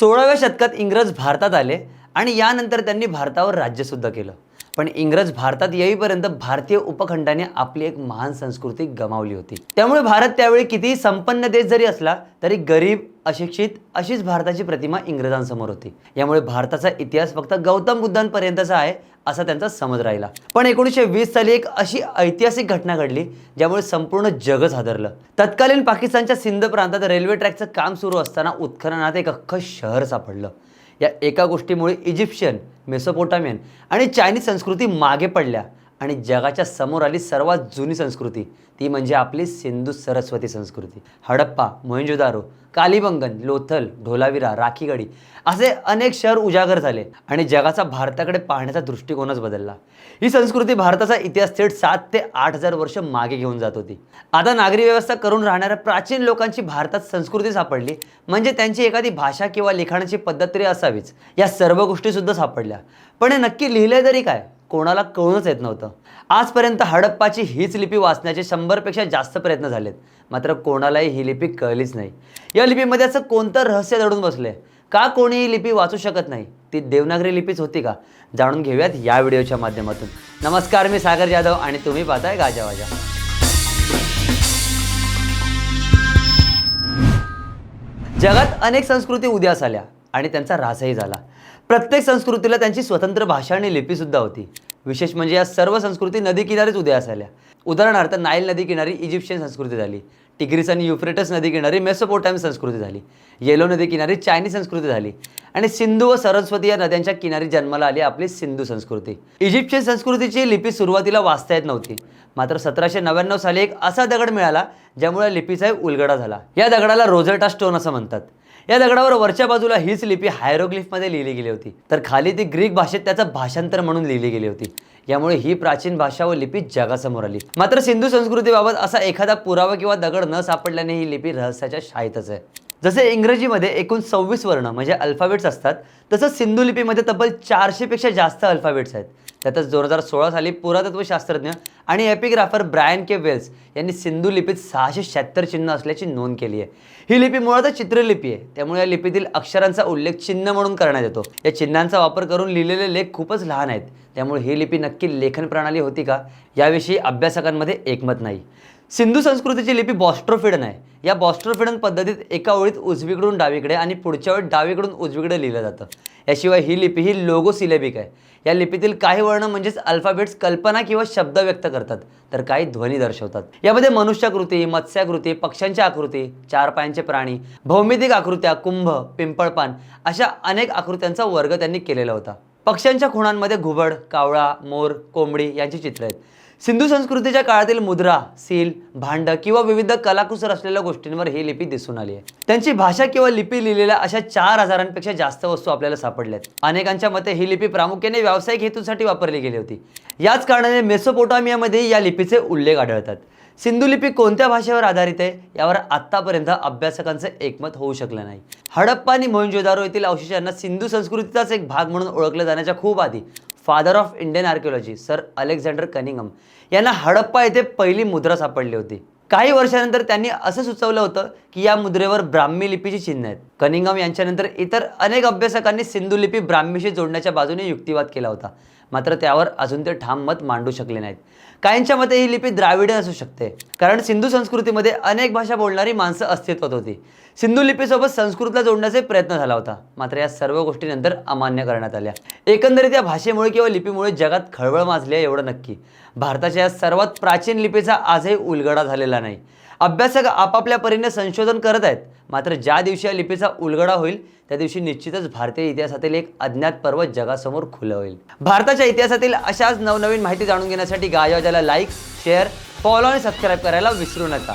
सोळाव्या शतकात इंग्रज भारतात आले आणि यानंतर त्यांनी भारतावर राज्यसुद्धा केलं. पण इंग्रज भारतात येईपर्यंत भारतीय उपखंडाने आपली एक महान संस्कृती गमावली होती. त्यामुळे भारत त्यावेळी कितीही संपन्न देश जरी असला तरी गरीब अशिक्षित अशीच भारताची प्रतिमा इंग्रजांसमोर होती. यामुळे भारताचा इतिहास फक्त गौतम बुद्धांपर्यंतचा आहे असा त्यांचा समज राहिला. पण एकोणीसशे वीस साली एक अशी ऐतिहासिक घटना घडली ज्यामुळे संपूर्ण जगच हादरलं. तत्कालीन पाकिस्तानच्या सिंध प्रांतात रेल्वे ट्रॅकचं काम सुरू असताना उत्खननात एक अख्खं शहर सापडलं. या एका गोष्टीमुळे इजिप्शियन मेसोपोटामियन आणि चायनीज संस्कृती मागे पडल्या. आणि जगाच्या समोर आली सर्वात जुनी संस्कृती. ती म्हणजे आपली सिंधू सरस्वती संस्कृती. हडप्पा मोहिंजोदारो कालीबंगन लोथल ढोलाविरा राखीगडी असे अनेक शहर उजागर झाले आणि जगाचा भारताकडे पाहण्याचा दृष्टिकोनच बदलला. ही संस्कृती भारताचा इतिहास थेट सात ते आठ हजार वर्ष मागे घेऊन जात होती. आता नागरी व्यवस्था करून राहणाऱ्या प्राचीन लोकांची भारतात संस्कृती सापडली म्हणजे त्यांची एखादी भाषा किंवा लिखाणाची पद्धत तरी असावीच. या सर्व गोष्टीसुद्धा सापडल्या. पण हे नक्की लिहिलंय तरी काय? कोणाला कळूनच येत नव्हतं. आजपर्यंत हडप्पाची हीच लिपी वाचण्याचे शंभरपेक्षा जास्त प्रयत्न झालेत. मात्र कोणालाही ही लिपी कळलीच नाही. या लिपीमध्ये असं कोणतं रहस्य दडून बसले का कोणी ही लिपी वाचू शकत नाही? ती देवनागरी लिपीच होती का? जाणून घेऊयात या व्हिडिओच्या माध्यमातून. नमस्कार मी सागर जाधव आणि तुम्ही पाहताय गाजावाजा जगात अनेक संस्कृती उदयास आल्या आणि त्यांचा ऱ्हासही झाला. प्रत्येक संस्कृतीला त्यांची स्वतंत्र भाषा आणि लिपीसुद्धा होती. विशेष म्हणजे या सर्व संस्कृती नदी किनारीच उदयास आल्या. उदाहरणार्थ नाईल नदी किनारी इजिप्शियन संस्कृती झाली. टिग्रिस आणि युफ्रेटस नदी किनारी मेसोपोटॅमी संस्कृती झाली. येलो नदी किनारी चायनीज संस्कृती झाली. आणि सिंधू व सरस्वती या नद्यांच्या किनारी जन्माला आली आपली सिंधू संस्कृती. इजिप्शियन संस्कृतीची लिपी सुरुवातीला वाचता येत नव्हती. मात्र सतराशे नव्याण्णव साली एक असा दगड मिळाला ज्यामुळे लिपीचाही उलगडा झाला. या दगडाला रोझेटा स्टोन असं म्हणतात. या दगडावर वरच्या बाजूला हीच लिपी हायरोग्लिफमध्ये लिहिली गेली होती. तर खाली ती ग्रीक भाषेत त्याचं भाषांतर म्हणून लिहिली गेली होती. यामुळे ही प्राचीन भाषा व लिपी जगासमोर आली. मात्र सिंधू संस्कृतीबाबत असा एखादा पुरावा किंवा दगड न सापडल्याने ही लिपी रहस्याच्या शाळेतच आहे. जसे इंग्रजीमध्ये एकूण सव्वीस वर्ण म्हणजे अल्फाबेट्स असतात तसंच सिंधू लिपीमध्ये तब्बल चारशेपेक्षा जास्त अल्फाबेट्स आहेत. त्यातच दोन हजार सोळा साली पुरातत्व शास्त्रज्ञ आणि एपिग्राफर ब्रायन के वेल्स यांनी सिंधू लिपीत सहाशे शहात्तर चिन्ह असल्याची नोंद केली आहे. ही लिपी मुळातच चित्रलिपी आहे. त्यामुळे या लिपीतील अक्षरांचा उल्लेख चिन्ह म्हणून करण्यात येतो. या चिन्हांचा वापर करून लिहिलेले लेख खूपच लहान आहेत. त्यामुळे ही लिपी नक्की लेखन प्रणाली होती का? याविषयी अभ्यासकांमध्ये एकमत नाही. सिंधू संस्कृतीची लिपी बॉस्ट्रोफिडन आहे. या बॉस्ट्रोफिडन पद्धतीत एका ओळीत उजवीकडून डावीकडे आणि पुढच्या ओळीत डावीकडून उजवीकडे लिहिलं जातं. याशिवाय ही लिपी ही लोगो सिलेबिक आहे. या लिपीतील काही वर्ण म्हणजेच अल्फाबेट्स कल्पना किंवा शब्द व्यक्त करतात तर काही ध्वनी दर्शवतात. यामध्ये मनुष्याकृती मत्स्याकृती पक्ष्यांच्या आकृती चार पायांचे प्राणी भौमितिक आकृत्या कुंभ पिंपळपान अशा अनेक आकृत्यांचा वर्ग त्यांनी केलेला होता. पक्ष्यांच्या खुणांमध्ये घुबड कावळा मोर कोंबडी यांची चित्र आहेत. सिंधू संस्कृतीच्या काळातील मुद्रा सील भांड किंवा विविध कलाकुसर असलेल्या गोष्टींवर ही लिपी दिसून आली आहे. त्यांची भाषा किंवा लिपी लिहिलेल्या अशा चार हजारांपेक्षा जास्त वस्तू आपल्याला सापडल्यात. अनेकांच्या मते ही लिपी प्रामुख्याने व्यावसायिक हेतूसाठी वापरली गेली होती. याच कारणाने मेसोपोटामियामध्ये या लिपीचे उल्लेख आढळतात. सिंधू लिपी कोणत्या भाषेवर आधारित आहे यावर आत्तापर्यंत अभ्यासकांचं एकमत होऊ शकलं नाही. हडप्पा आणि मोहिंजोदारो येथील अवशेषांना सिंधू संस्कृतीचाच एक भाग म्हणून ओळखलं जाण्याच्या खूप आधी father of Indian archaeology sir Alexander Cunningham यांना हडप्पा येथे पहिली मुद्रा सापडली होती. काही वर्षानंतर त्यांनी असं सुचवलं होतं की या मुद्रेवर ब्राह्मी लिपीची चिन्ह आहेत. कनिंगम यांच्यानंतर इतर अनेक अभ्यासकांनी सिंधू लिपी ब्राह्मीशी जोडण्याच्या बाजूने युक्तिवाद केला होता. मात्र त्यावर अजून ते ठाम मत मांडू शकले नाहीत. काहींच्या मते ही लिपी द्राविड असू शकते कारण सिंधू संस्कृतीमध्ये अनेक भाषा बोलणारी माणसं अस्तित्वात होती. सिंधू लिपीसोबत संस्कृतला जोडण्याचा प्रयत्न झाला होता मात्र या सर्व गोष्टीनंतर अमान्य करण्यात आल्या. एकंदरीत या भाषेमुळे किंवा लिपीमुळे जगात खळबळ माजली आहे एवढं नक्की. भारताच्या या सर्वात प्राचीन लिपीचा आजही उलगडा झालेला नाही. अभ्यासक आपापल्या परीने संशोधन करत आहेत मात्र ज्या दिवशी या लिपीचा उलगडा होईल त्या दिवशी निश्चितच भारतीय इतिहासातील एक अज्ञात पर्व जगासमोर खुलं होईल. भारताच्या इतिहासातील अशाच नवनवीन माहिती जाणून घेण्यासाठी गायवाजाला लाईक शेअर फॉलो आणि सबस्क्राईब करायला विसरू नका.